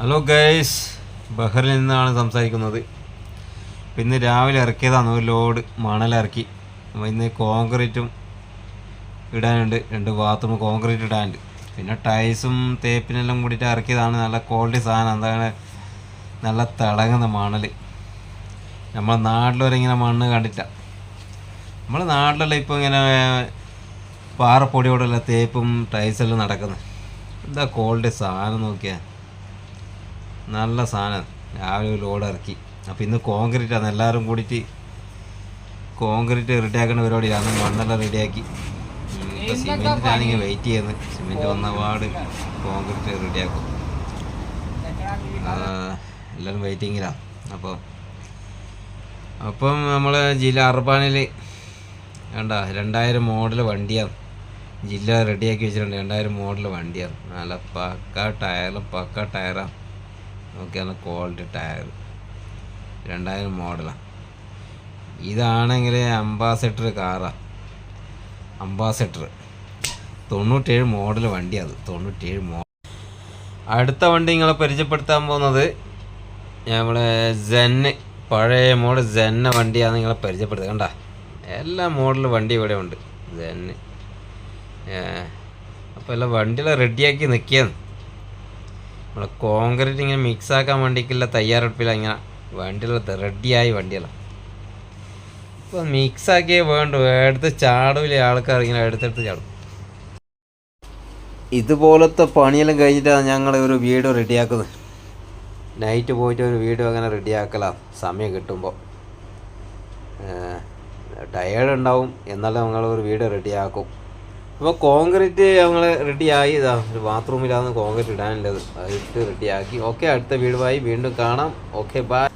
Hello guys ബഹറിൽ നിന്നാണ് സംസാരിക്കുന്നത്. പിന്നെ രാവിലെ ഇറക്കിയതാണ് ഒരു ലോഡ് മണലിറക്കി അപ്പോൾ ഇന്ന് കോൺക്രീറ്റും ഇടാനുണ്ട്. രണ്ട് ബാത്റൂം കോൺക്രീറ്റ് ഇടാനുണ്ട്. പിന്നെ ടൈൽസും തേപ്പിനെല്ലാം കൂടിയിട്ട് ഇറക്കിയതാണ്. നല്ല ക്വാളിറ്റി സാധനം. എന്താണ് നല്ല തിളങ്ങുന്ന മണൽ. നമ്മളെ നാട്ടിലൊരു ഇങ്ങനെ മണ്ണ് കണ്ടില്ല നമ്മളെ നാട്ടിലെല്ലാം ഇപ്പോൾ ഇങ്ങനെ പാറപ്പൊടിയോടുള്ള തേപ്പും ടൈൽസെല്ലാം നടക്കുന്നത് എന്താ ക്വാളിറ്റി സാധനം നോക്കിയാൽ നല്ല സാധനം. രാവിലെ ഒരു ലോഡ് ഇറക്കി. അപ്പോൾ ഇന്ന് കോൺക്രീറ്റാണ് എല്ലാവരും കൂടിയിട്ട് കോൺക്രീറ്റ് റെഡിയാക്കുന്ന പരിപാടിയിലാണ് മണ്ണെല്ലാം റെഡിയാക്കി ഇപ്പോൾ സിമെന്റിനാണ് ഇങ്ങനെ വെയിറ്റ് ചെയ്യുന്നത്. സിമെന്റ് വന്ന പാട് കോൺക്രീറ്റ് റെഡിയാക്കും എല്ലാവരും വെയിറ്റിങ്ങിലാണ് അപ്പോൾ അപ്പം നമ്മൾ ജില്ല അർബാനിൽ വേണ്ട രണ്ടായിരം മോഡൽ വണ്ടിയാണ്. ജില്ല റെഡിയാക്കി വെച്ചിട്ടുണ്ട്. രണ്ടായിരം മോഡൽ വണ്ടിയാണ്. നല്ല പക്ക ടയറും പക്ക ടയറാണ് നോക്കി നല്ല ക്വാളിറ്റി ടയർ രണ്ടായിരം മോഡലാണ് ഇതാണെങ്കിൽ അംബാസഡർ കാറാണ് അംബാസഡർ തൊണ്ണൂറ്റേഴ് മോഡൽ വണ്ടി അത്. തൊണ്ണൂറ്റേഴ് മോഡൽ അടുത്ത വണ്ടി നിങ്ങളെ പരിചയപ്പെടുത്താൻ പോകുന്നത് നമ്മളെ ജെന്ന് പഴയ മോഡൽ ജെന്ന വണ്ടിയാണ് നിങ്ങളെ പരിചയപ്പെടുത്തുക. കണ്ട? എല്ലാ മോഡൽ വണ്ടി ഇവിടെ ഉണ്ട് ജെന്ന് അപ്പോൾ എല്ലാം വണ്ടികളെ റെഡിയാക്കി നിൽക്കുകയാണ് നമ്മളെ കോൺക്രീറ്റ് ഇങ്ങനെ മിക്സ് ആക്കാൻ വേണ്ടിക്കുള്ള തയ്യാറെടുപ്പില്ല ഇങ്ങനെ വണ്ടിയെല്ലാം റെഡിയായി വണ്ടികളാണ് ഇപ്പം മിക്സ് ആക്കിയേ വേണ്ടു. എടുത്ത് ചാടൂല ആൾക്കാർ ഇങ്ങനെ എടുത്തെടുത്ത് ചാടും. ഇതുപോലത്തെ പണിയെല്ലാം കഴിഞ്ഞിട്ടാണ് ഞങ്ങൾ ഒരു വീഡിയോ റെഡിയാക്കുന്നത്. നൈറ്റ് പോയിട്ട് ഒരു വീഡിയോ അങ്ങനെ റെഡിയാക്കലാണ് സമയം കിട്ടുമ്പോൾ ടയേർഡ് ഉണ്ടാവും. എന്നാലും ഞങ്ങൾ ഒരു വീഡിയോ റെഡിയാക്കും. അപ്പോൾ കോൺക്രീറ്റ് ഞങ്ങൾ റെഡിയായി ഇതാ ഒരു ബാത്റൂമിലാണ് കോൺക്രീറ്റ് ഇടാനുള്ളത്. അത് ഇട്ട് റെഡിയാക്കി ഓക്കെ അടുത്ത വീടുമായി വീണ്ടും കാണാം. Okay bye